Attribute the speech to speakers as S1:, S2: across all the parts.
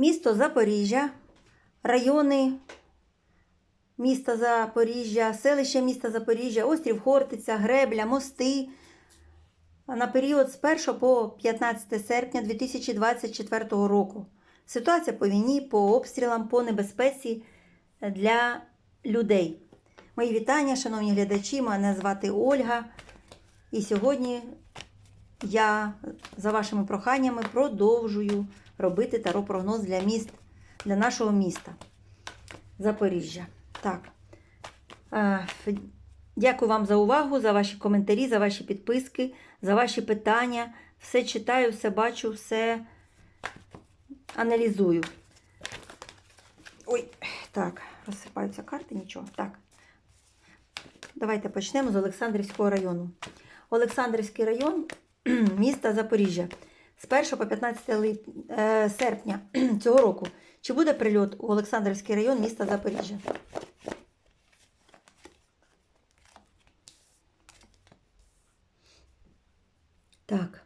S1: Місто Запоріжжя, райони міста Запоріжжя, селище міста Запоріжжя, острів Хортиця, Гребля, мости. На період з 1 по 15 серпня 2024 року. Ситуація по війні, по обстрілам, по небезпеці для людей. Мої вітання, шановні глядачі. Мене звати Ольга. І сьогодні я за вашими проханнями продовжую робити таро-прогноз для міст, для нашого міста Запоріжжя. Так. Е, Дякую вам за увагу, за ваші коментарі, за ваші підписки, за ваші питання. Все читаю, все бачу, все аналізую. Ой, так, розсипаються карти, нічого. Так. Давайте почнемо з Олександрівського району. Олександрівський район міста Запоріжжя. З 1 по 15 лип... е, серпня цього року. Чи буде прильот у Олександрівський район міста Запоріжжя? Так.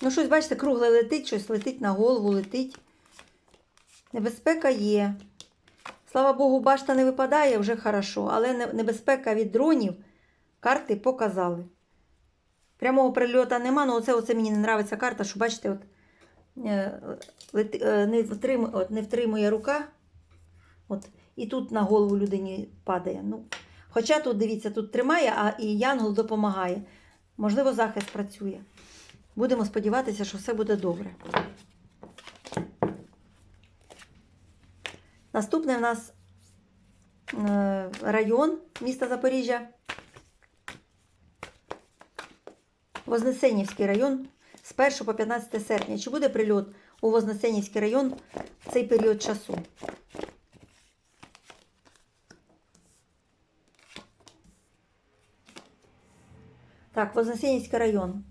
S1: Ну, щось, бачите, кругле летить, щось летить на голову, летить. Небезпека є. Слава Богу, башта не випадає вже хорошо, але небезпека від дронів карти показали. Прямого прильоту нема, ну оце, оце мені не нравиться карта, що бачите, от, е, е, не, втримує, от, не втримує рука. От, і тут на голову людині падає. Ну, хоча тут, дивіться, тут тримає, а і Янгол допомагає. Можливо, захист працює. Будемо сподіватися, що все буде добре. Наступний в нас е, район міста Запоріжжя. Вознесенівський район з 1 по 15 серпня. Чи буде прильот у Вознесенівський район в цей період часу? Так, Вознесенівський район.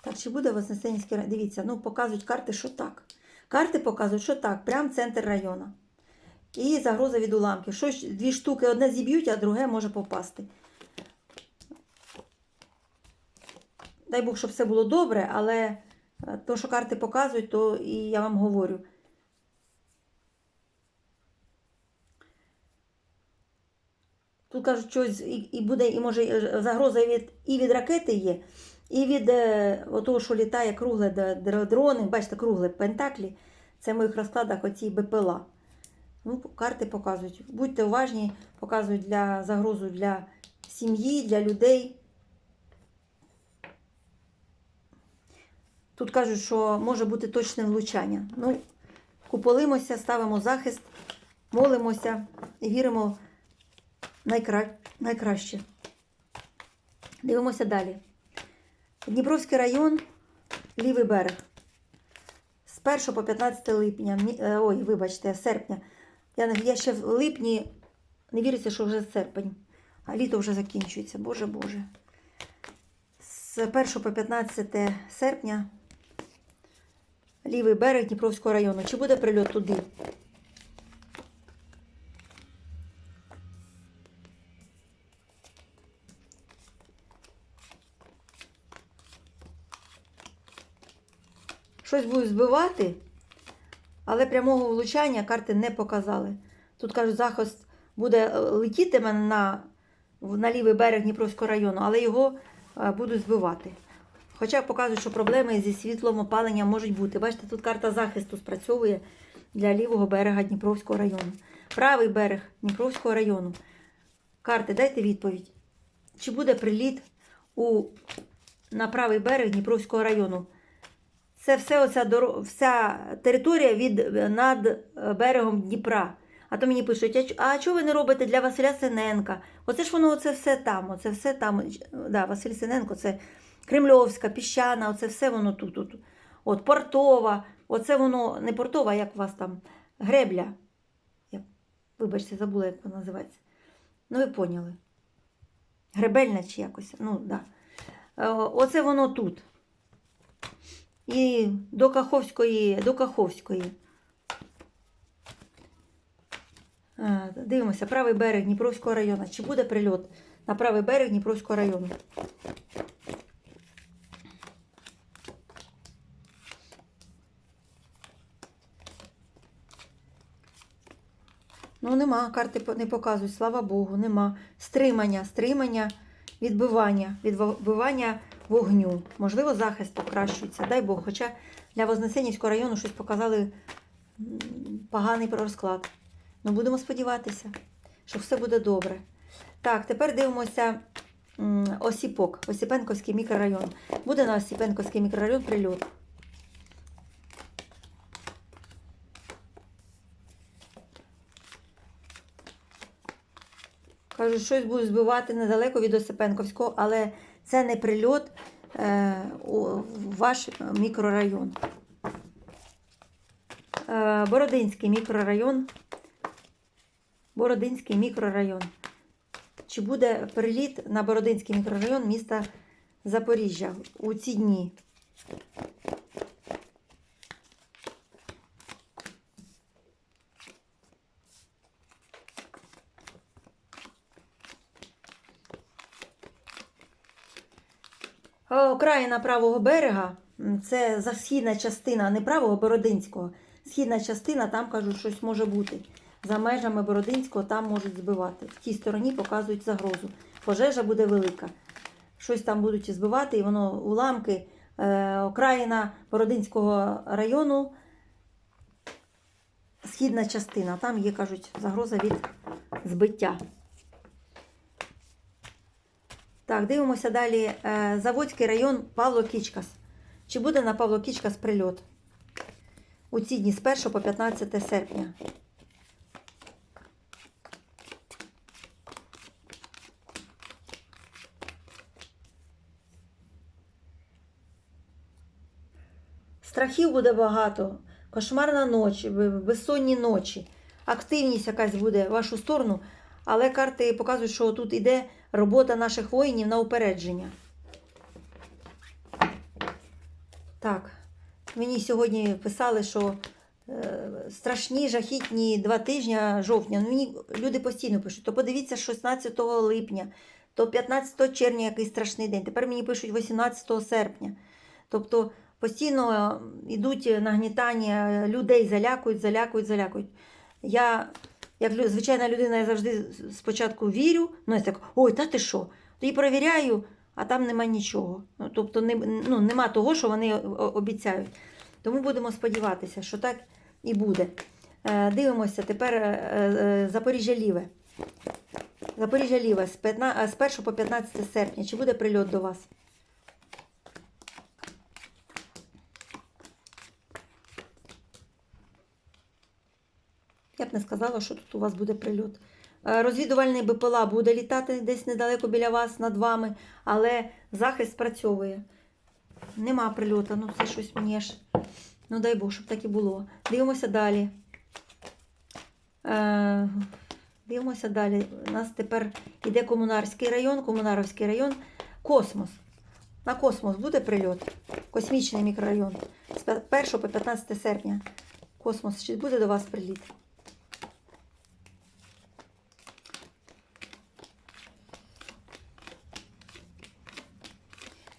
S1: Так, чи буде Вознесенівський район? Дивіться, ну показують карти, що так. Карти показують, що так, прям центр району. І загроза від уламків. Що дві штуки, одне зіб'ють, а друге може попасти. Дай Бог, щоб все було добре, але е, то, що карти показують, то і я вам говорю. Тут кажуть, щось і, і буде, і може е, загроза від, і від ракети є, і від е, того, що літає кругле дрони, бачите, кругле пентаклі. Це в моїх розкладах оці БПЛА. Ну, карти показують. Будьте уважні, показують для загрозу для сім'ї, для людей. Тут кажуть, що може бути точне влучання. Ну, куполимося, ставимо захист, молимося і віримо найкра... найкраще. Дивимося далі. Дніпровський район, лівий берег. З 1 по 15 липня, е, ой, вибачте, серпня. Я, я ще в липні не віриться, що вже серпень, а літо вже закінчується. Боже Боже. З 1 по 15 серпня лівий берег Дніпровського району. Чи буде прильот туди? Щось будуть збивати, але прямого влучання карти не показали. Тут кажуть, захист буде е, летітиме на, на лівий берег Дніпровського району, але його е, будуть збивати. Хоча показують, що проблеми зі світлом опаленням можуть бути. Бачите, тут карта захисту спрацьовує для лівого берега Дніпровського району. Правий берег Дніпровського району. Карти, дайте відповідь. Чи буде приліт у, на правий берег Дніпровського району? Це все оця вся територія від е, над е, берегом Дніпра. А то мені пишуть, а, чого ви не робите для Василя Синенка? Оце ж воно оце все там, оце все там. Да, Василь Синенко, це Кремльовська, Піщана, оце все воно тут. тут. От Портова, оце воно не портова, як у вас там гребля. Я, вибачте, забула, як вона називається. Ну, ви поняли. Гребельна чи якось. Ну, да. Е, Оце воно тут. І до Каховської, до Каховської. Е, Дивимося, правий берег Дніпровського району. Чи буде прильот на правий берег Дніпровського району? Ну, нема, карти не показують, слава Богу, нема. Стримання, стримання, відбивання, відбивання вогню. Можливо, захист покращується, дай Бог. Хоча для Вознесенівського району щось показали поганий розклад. Ну, будемо сподіватися, що все буде добре. Так, тепер дивимося Осіпок, Осіпенковський мікрорайон. Буде на Осіпенковський мікрорайон прильот. Кажуть, щось будуть збивати недалеко від Осипенковського, але це не прильот е, у ваш мікрорайон. Е, Бородинський мікрорайон. Бородинський мікрорайон. Чи буде приліт на Бородинський мікрорайон міста Запоріжжя у ці дні? Окраїна правого берега це східна частина, не правого Бородинського. Східна частина, там кажуть, щось може бути. За межами Бородинського там можуть збивати. В тій стороні показують загрозу. Пожежа буде велика. Щось там будуть збивати, і воно уламки. Е, окраїна Бородинського району. Східна частина. Там є, кажуть, загроза від збиття. Так, дивимося далі. Е, Заводський район Павло Кічкас. Чи буде на Павло Кічкас прильот? У ці дні з 1 по 15 серпня. Страхів буде багато, кошмарна ніч, безсонні ночі, активність якась буде в вашу сторону, але карти показують, що тут іде робота наших воїнів на упередження. Так, мені сьогодні писали, що е, страшні, жахітні два тижні жовтня. Ну, мені люди постійно пишуть, то подивіться 16 липня, то 15 червня який страшний день. Тепер мені пишуть 18 серпня. Тобто постійно е, йдуть нагнітання людей, залякують, залякують, залякують. Я, як звичайна людина, я завжди спочатку вірю, ну я так, ой, та ти що? Тоді перевіряю, а там нема нічого. Ну, тобто не, ну, нема того, що вони обіцяють. Тому будемо сподіватися, що так і буде. Е, Дивимося тепер е, е, Запоріжжя Ліве. Запоріжжя Ліве з, 15, з 1 по 15 серпня. Чи буде прильот до вас? Б не сказала, що тут у вас буде прильот. Е, Розвідувальний БПЛА буде літати десь недалеко біля вас, над вами, але захист спрацьовує. Нема прильоту, ну це щось мені аж. Ну дай Бог, щоб так і було. Дивимося далі. Е, дивимося далі. У нас тепер іде Комунарський район, Комунаровський район, космос. На космос буде прильот. Космічний мікрорайон. З 1 по 15 серпня. Космос, чи буде до вас приліт?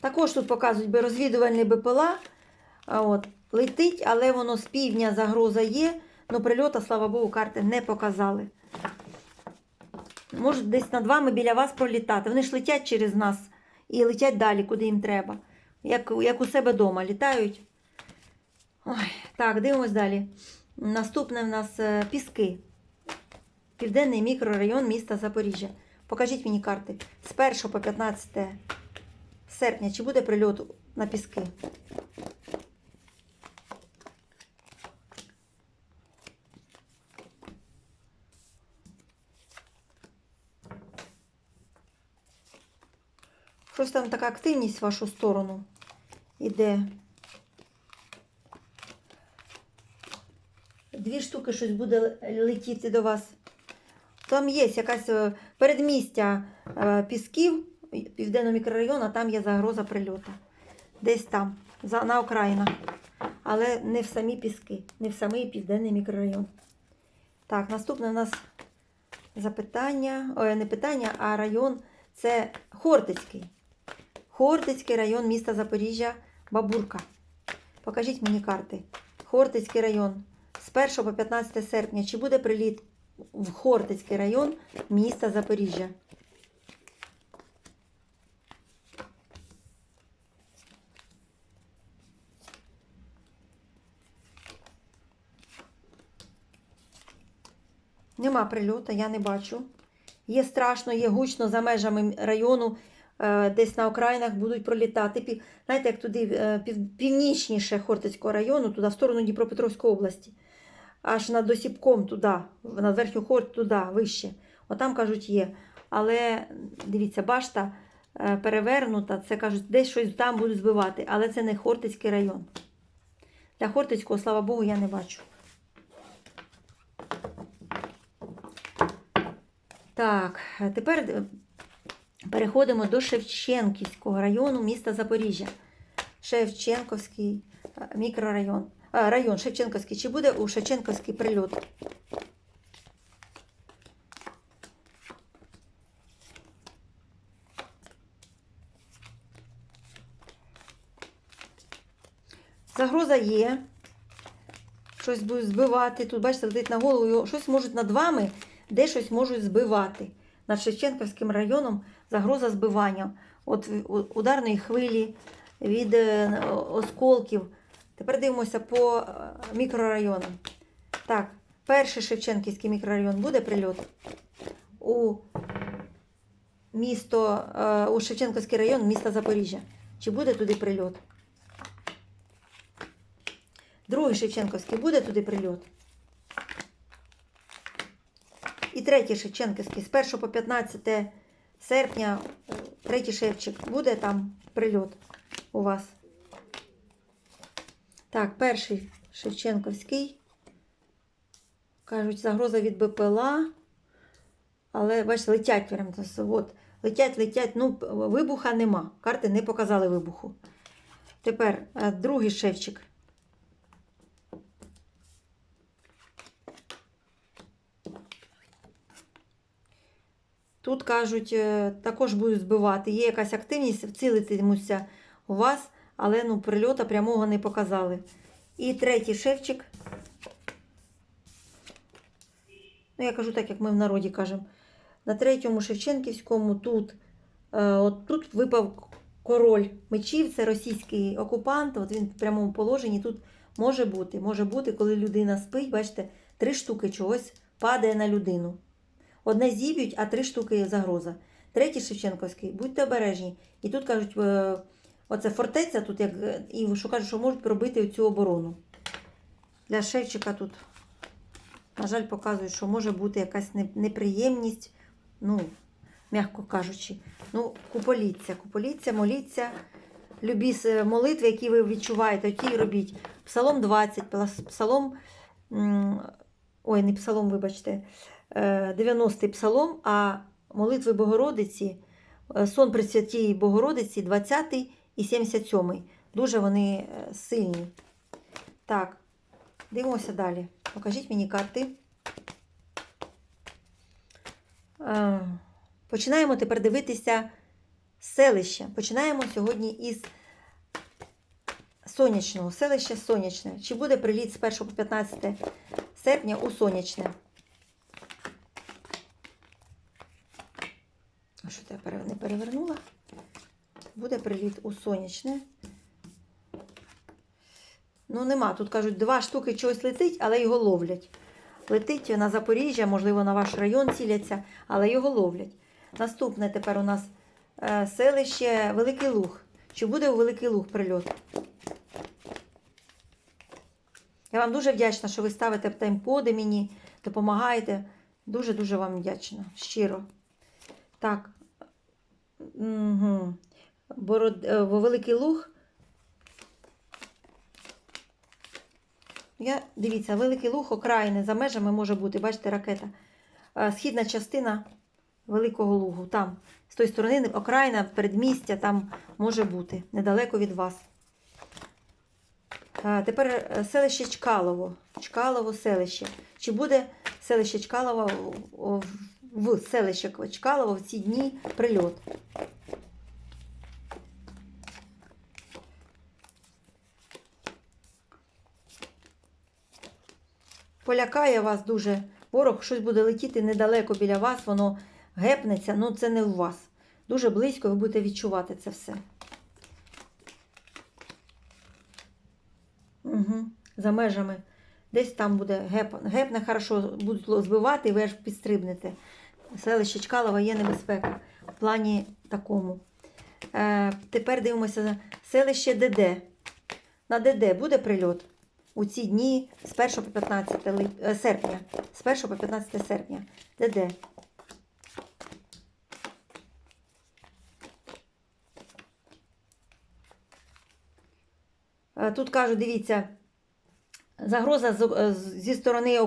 S1: Також тут показують розвідувальний БПЛА. От, летить, але воно з півдня загроза є. Ну, прильота, слава Богу, карти не показали. Можуть десь над вами біля вас пролітати. Вони ж летять через нас і летять далі, куди їм треба. Як, як у себе вдома літають. Ой, так, дивимось далі. Наступне в нас е, Піски. Південний мікрорайон міста Запоріжжя. Покажіть мені карти. З 1 по 15 серпня. Чи буде прильот на Піски? Щось там така активність в вашу сторону іде. Дві штуки щось буде летіти до вас. Там є якась е, передмістя е, пісків південного мікрорайону, там є загроза прильоту. Десь там, за, на окраїнах. Але не в самі піски, не в самий південний мікрорайон. Так, наступне у нас запитання, ой, не питання, а район це Хортицький. Хортицький район міста Запоріжжя, Бабурка. Покажіть мені карти. Хортицький район з 1 по 15 серпня. Чи буде приліт в Хортицький район міста Запоріжжя. Нема прильоту, я не бачу. Є страшно, є гучно за межами району, е, десь на окраїнах будуть пролітати. Знаєте, як туди е, пів- північніше Хортицького району, туди в сторону Дніпропетровської області, аж над Осіпком туди, на верхню Хорт туди, вище. Отам кажуть, є. Але дивіться, башта е, перевернута, це кажуть, десь щось там будуть збивати, але це не Хортицький район. Для Хортицького, слава Богу, я не бачу. Так, е, тепер е, переходимо до Шевченківського району міста Запоріжжя. Шевченківський е, мікрорайон. А, район Шевченківський. Чи буде у Шевченківський прильот? Загроза є. Щось будуть збивати. Тут, бачите, летить на голову, щось можуть над вами, де щось можуть збивати. Над Шевченківським районом загроза збивання. От ударної хвилі від е, осколків. Тепер дивимося по е, мікрорайонам. Так, перший Шевченківський мікрорайон буде прильот у місто, е, у Шевченківський район міста Запоріжжя. Чи буде туди прильот? Другий Шевченківський буде туди прильот. І третій Шевченківський з 1 по 15 серпня, е, третій Шевчик, буде там прильот у вас. Так, перший Шевченківський. Кажуть, загроза від БПЛА. Але, бачите, летять прямо. От, летять, летять. Ну, вибуха нема. Карти не показали вибуху. Тепер е, другий шевчик. Тут кажуть, е, також будуть збивати. Є якась активність, вцілитимуться у вас, але ну, прильота прямого не показали. І третій шевчик. Ну, я кажу так, як ми в народі кажемо. На третьому Шевченківському тут, е, от тут випав король мечів, це російський окупант. От він в прямому положенні тут може бути. Може бути, коли людина спить, бачите, три штуки чогось падає на людину. Одне зіб'ють, а три штуки загроза. Третій Шевченківський, будьте обережні. І тут кажуть, е, оце фортеця, тут як, е, і що кажуть, що можуть пробити цю оборону. Для Шевчика тут, на жаль, показують, що може бути якась неприємність, ну, м'яко кажучи. Ну, куполіться, куполіться, моліться. Любі с- молитви, які ви відчуваєте, ті робіть. Псалом 20, псалом, ой, не псалом, вибачте, е, 90-й псалом, а молитви Богородиці, е, сон при святій Богородиці, 20 і 77. Дуже вони е, сильні. Так, дивимося далі. Покажіть мені карти. Е, Починаємо тепер дивитися селище. Починаємо сьогодні із сонячного. Селище сонячне. Чи буде приліт з 1 по 15 серпня у сонячне? А що я пере- не перевернула? Буде приліт у сонячне. Ну, нема. Тут кажуть, два штуки чогось летить, але його ловлять. Летить на Запоріжжя, можливо, на ваш район ціляться, але його ловлять. Наступне тепер у нас е, селище Великий Луг. Чи буде у Великий Луг прильот? Я вам дуже вдячна, що ви ставите тайм-коди мені, допомагаєте. Дуже-дуже вам вдячна. Щиро. Так. Угу. Бород... е, Великий Луг. Я, дивіться, Великий Луг, окраїни за межами може бути, бачите, ракета. Е, Східна частина Великого Лугу. Там, з тої сторони, окраїна, передмістя, там може бути, недалеко від вас. Е, Тепер селище Чкалово. Чкалово селище. Чи буде селище Чкалово в- селище Чкалово в ці дні прильот? Полякає вас дуже Ворог щось буде летіти недалеко біля вас, воно гепнеться, ну це не у вас. Дуже близько ви будете відчувати це все. Угу. За межами. Десь там буде геп, гепне хорошо, будуть збивати, і ви аж підстрибнете. Селище Чкалова є небезпека в плані такому. Е, тепер дивимося селище ДД. На ДД буде прильот у ці дні з 1 по 15 ли- е, серпня. З 1 по 15 серпня. ДД. Е, Тут кажуть, дивіться, загроза е, зі сторони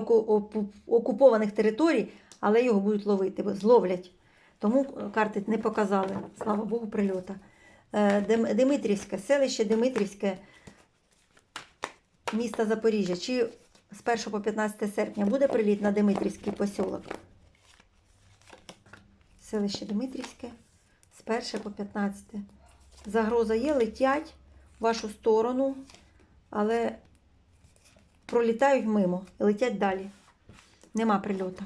S1: окупованих територій, але його будуть ловити, бо зловлять. Тому е, карти не показали, слава Богу, прильота. Е, Димитрівське, селище Димитрівське, міста Запоріжжя. Чи з 1 по 15 серпня буде приліт на Димитрівський посілок? Селище Димитрівське з 1 по 15. Загроза є, летять в вашу сторону, але пролітають мимо і летять далі. Нема прильоту.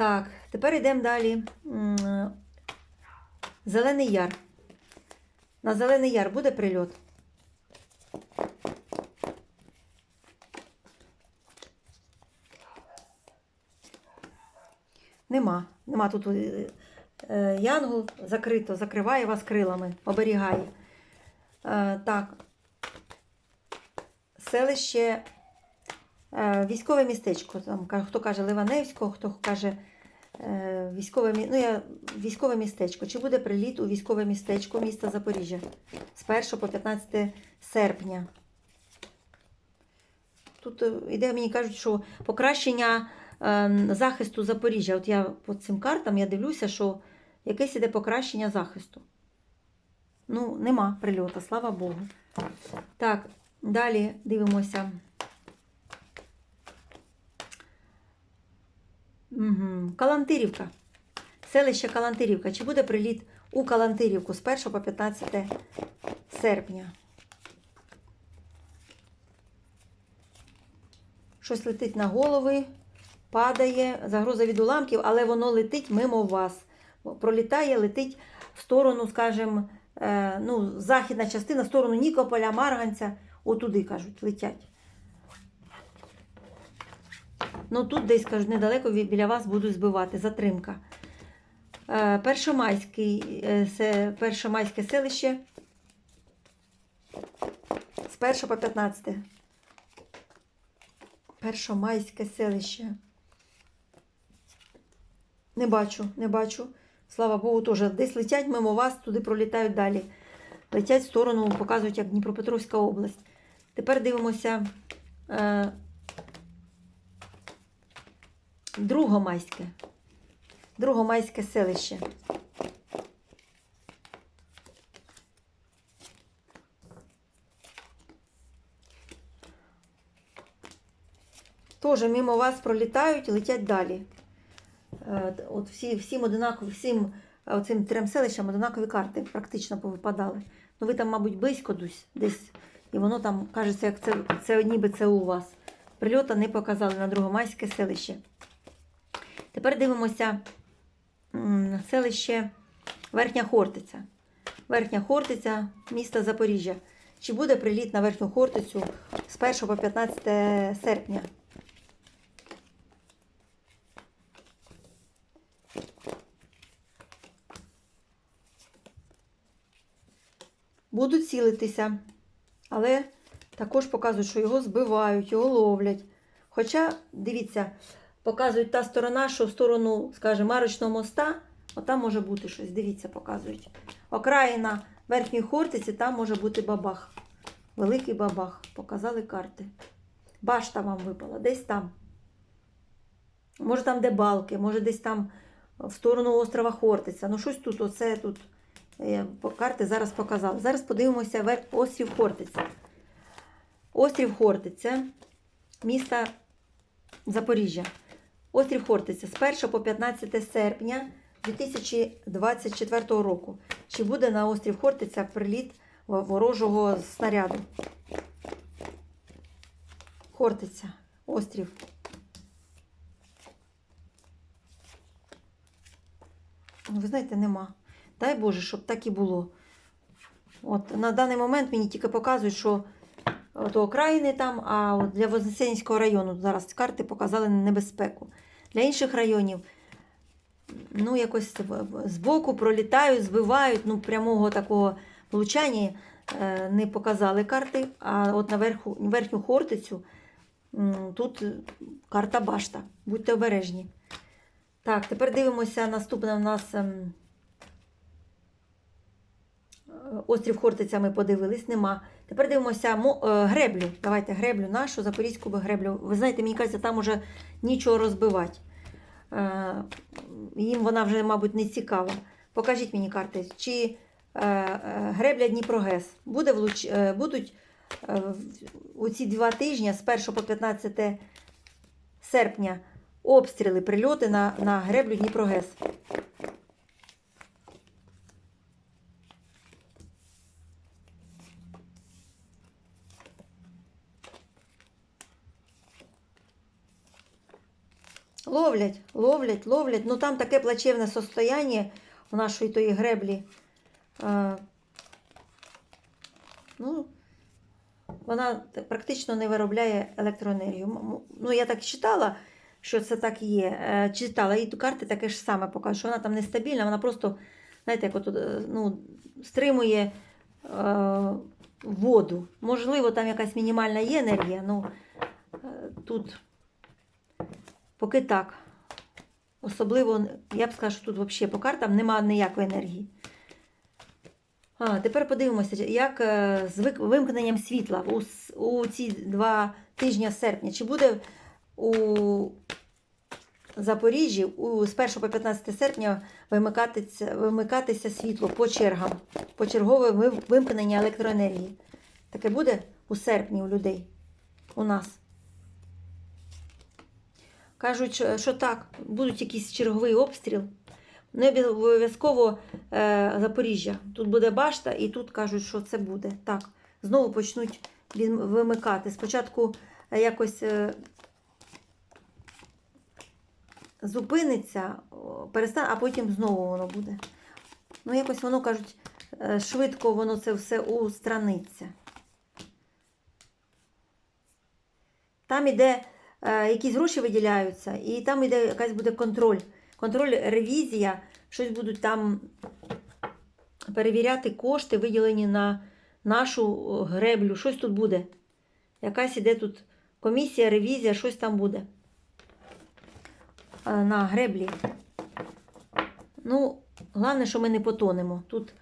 S1: Так, тепер йдемо далі. Зелений яр. На Зелений яр буде прильот? Нема. Нема тут е, е, янгол закрито, закриває вас крилами, оберігає. Е, так. Селище, е, військове містечко. Там, хто каже Ливаневського, хто каже е, військове, ну, я, військове містечко. Чи буде приліт у військове містечко міста Запоріжжя з 1 по 15 серпня? Тут е, іде, мені кажуть, що покращення е, захисту Запоріжжя. От я по цим картам я дивлюся, що якесь іде покращення захисту. Ну, нема прильоту, слава Богу. Так, далі дивимося. Угу. Калантирівка. Селище Калантирівка. Чи буде приліт у Калантирівку з 1 по 15 серпня? Щось летить на голови, падає, загроза від уламків, але воно летить мимо вас. Пролітає, летить в сторону, скажімо, е, ну, західна частина, в сторону Нікополя, Марганця, отуди, кажуть, летять. Ну, тут десь, кажуть, недалеко біля вас будуть збивати, затримка. Е, Першомайський, е, се- першомайське селище з 1 по 15. Першомайське селище. Не бачу, не бачу. Слава Богу, теж десь летять мимо вас, туди пролітають далі. Летять в сторону, показують, як Дніпропетровська область. Тепер дивимося е, Другомайське. Другомайське селище. Теж мимо вас пролітають, летять далі. Е, От всі, всім одинакові, всім е, цим трьом селищам одинакові карти практично повипадали. Ну ви там, мабуть, близько десь, десь і воно там кажеться, як це, це ніби це у вас. Прильота не показали на Другомайське селище. Тепер дивимося селище Верхня Хортиця. Верхня Хортиця, місто Запоріжжя. Чи буде приліт на Верхню Хортицю з 1 по 15 серпня? Будуть цілитися, але також показують, що його збивають, його ловлять. Хоча, дивіться, показують та сторона, що в сторону, скажімо, Марочного моста, отам може бути щось. Дивіться, показують. Окраїна верхньої хортиці, там може бути бабах. Великий бабах. Показали карти. Башта вам випала, десь там. Може там де балки, може десь там в сторону острова Хортиця. Ну, щось тут, оце тут. е, Карти зараз показали. Зараз подивимося острів Хортиця. Острів Хортиця, міста Запоріжжя. Острів Хортиця з 1 по 15 серпня 2024 року. Чи буде на острів Хортиця приліт ворожого снаряду? Хортиця. Острів. Ну, ви знаєте, нема. Дай Боже, щоб так і було. От На даний момент мені тільки показують, що от окраїни там, а от для Вознесенського району зараз карти показали небезпеку. Для інших районів, ну, якось збоку пролітають, збивають, ну, прямого такого влучання е, не показали карти. А от на верху, верхню хортицю тут карта башта. Будьте обережні. Так, тепер дивимося. Наступне в нас ем, острів Хортиця ми подивились, нема. Тепер дивимося мо- е, греблю. Давайте греблю нашу, запорізьку греблю. Ви знаєте, мені кажеться, там уже нічого розбивати. Е, Їм вона вже, мабуть, не цікава. Покажіть мені карти, чи е, гребля Дніпрогес буде влуч... будуть у ці два тижні з 1 по 15 серпня обстріли, прильоти на, на греблю Дніпрогес. Ловлять, ловлять, ловлять. Ну там таке плачевне состояние у нашої тої греблі. Е, ну, вона практично не виробляє електроенергію. Ну, я так читала, що це так є. Е, Читала, і карти таке ж саме покажуть, що вона там нестабільна, вона просто, знаєте, як от, е, ну, стримує е, воду. Можливо, там якась мінімальна є енергія, ну е, тут поки так. Особливо, я б сказала, що тут взагалі по картам немає ніякої енергії. А, тепер подивимося, як е, з вимкненням світла у, у ці два тижні серпня. Чи буде у Запоріжжі у, з 1 по 15 серпня вимикатися, вимикатися світло по чергам, почергове вим- вимкнення електроенергії? Таке буде у серпні у людей, у нас. Кажуть, що- так, будуть якийсь черговий обстріл. Не обов'язково е, Запоріжжя. Тут буде башта, і тут кажуть, що це буде. Так, знову почнуть вимикати. Спочатку е, якось е, зупиниться, перестане, а потім знову воно буде. Ну, якось воно кажуть, е, швидко воно це все устраниться. Там іде якісь гроші виділяються, і там іде якась буде контроль. Контроль, ревізія, щось будуть там перевіряти кошти, виділені на нашу греблю. Щось тут буде. Якась іде тут комісія, ревізія, щось там буде. Е, На греблі. Ну, головне, що ми не потонемо. Тут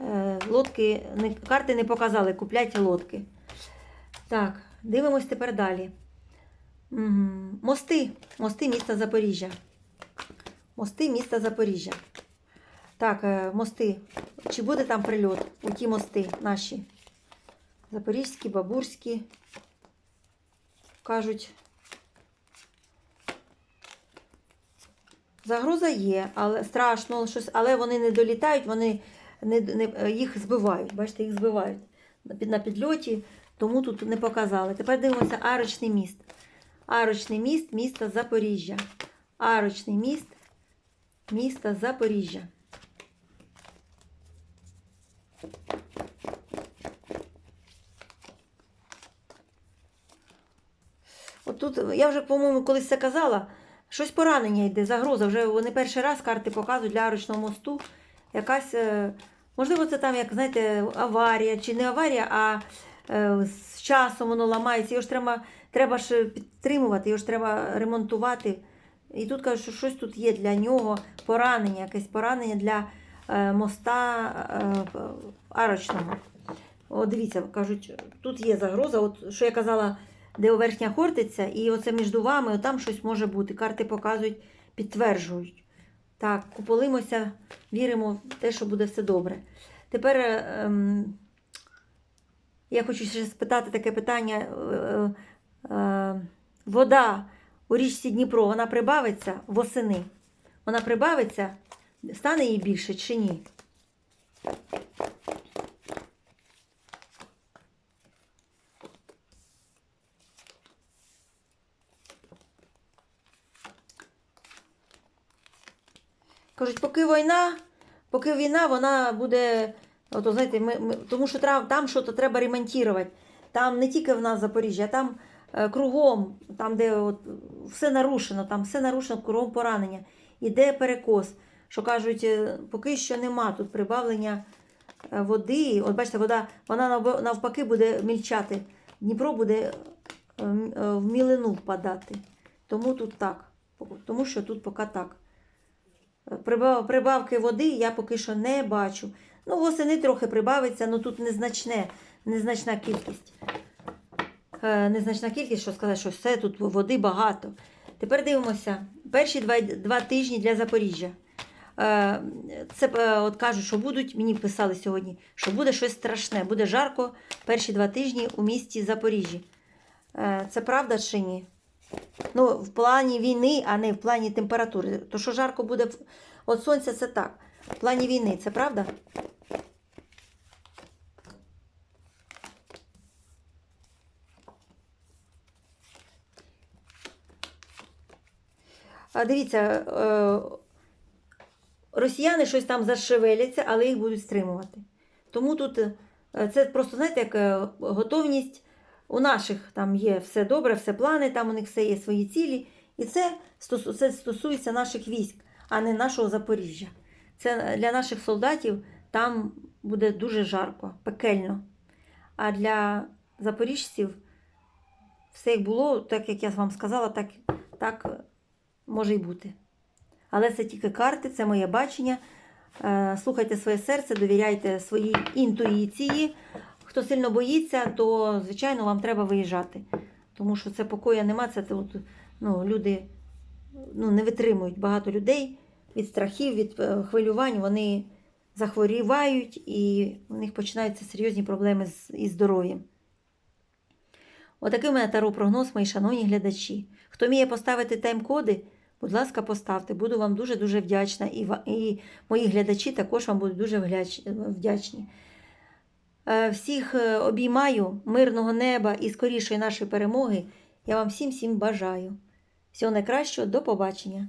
S1: е, лодки, карти не показали, купляйте лодки. Так, дивимось тепер далі. Мгм. Мости. Мости міста Запоріжжя. Мости міста Запоріжжя. Так, е, мости. Чи буде там прильот у ті мости наші? Запорізькі, бабурські. Кажуть. Загроза є, але страшно, щось, але вони не долітають, вони не, не, їх збивають. Бачите, їх збивають на підльоті, тому тут не показали. Тепер дивимося арочний міст. Арочний міст міста Запоріжжя. Арочний міст міста Запоріжжя. От тут, я вже, по-моєму, колись це казала, щось поранення йде, загроза. Вже вони перший раз карти показують для арочного мосту. Якась, е, можливо, це там, як знаєте, аварія, чи не аварія, а е, з часом воно ламається. Його ж треба, треба ж підтримувати, його ж треба ремонтувати. І тут кажуть, що щось тут є для нього, поранення, якесь поранення для е, моста е, арочного. О, дивіться, кажуть, тут є загроза. От що я казала, де верхня хортиця, і оце між вами, там щось може бути. Карти показують, підтверджують. Так, куполимося, віримо в те, що буде все добре. Тепер е, ем, я хочу ще спитати таке питання. Е, е, вода у річці Дніпро, вона прибавиться восени. Вона прибавиться, стане їй більше чи ні? Кажуть, поки війна, поки війна, вона буде. Ото, знаєте, ми, ми, тому що там щось треба ремонтувати. Там не тільки в нас Запоріжжя, а там е, кругом, там, де от, все нарушено, там все нарушено, кругом поранення. Іде перекос. Що кажуть, е, поки що нема тут прибавлення е, води. От бачите, вода вона навпаки буде мільчати. Дніпро буде е, е, в мілину впадати. Тому тут так. Тому що тут поки так. Прибавки води я поки що не бачу. Ну, восени трохи прибавиться, але тут незначне, незначна кількість. Е, незначна кількість, що сказати, що все тут води багато. Тепер дивимося. Перші два, два тижні для Запоріжжя. Е, Це е, от кажуть, що будуть, мені писали сьогодні, що буде щось страшне, буде жарко перші два тижні у місті Запоріжжі. Це правда чи ні? Ну, в плані війни, а не в плані температури. То, що жарко буде від сонця, це так. В плані війни, це правда? Дивіться, е, росіяни щось там зашевеляться, але їх будуть стримувати. Тому тут е, це просто, знаєте, як е, готовність у наших там є все добре, все плани, там у них все є свої цілі. І це, це стосується наших військ, а не нашого Запоріжжя. Це для наших солдатів там буде дуже жарко, пекельно. А для запоріжців все як було, так як я вам сказала, так, так може й бути. Але це тільки карти, це моє бачення. Е, Слухайте своє серце, довіряйте своїй інтуїції. Хто сильно боїться, то, звичайно, вам треба виїжджати. Тому що це покоя нема, це ну, люди ну, не витримують багато людей від страхів, від е, хвилювань, вони захворівають і у них починаються серйозні проблеми з, із здоров'ям. Отакий у мене таро прогноз, мої шановні глядачі. Хто вміє поставити тайм-коди, будь ласка, поставте. Буду вам дуже-дуже вдячна. І, і мої глядачі також вам будуть дуже вдячні. Е, Всіх е, обіймаю, мирного неба і скорішої нашої перемоги. Я вам всім всім бажаю. Всього найкращого, до побачення.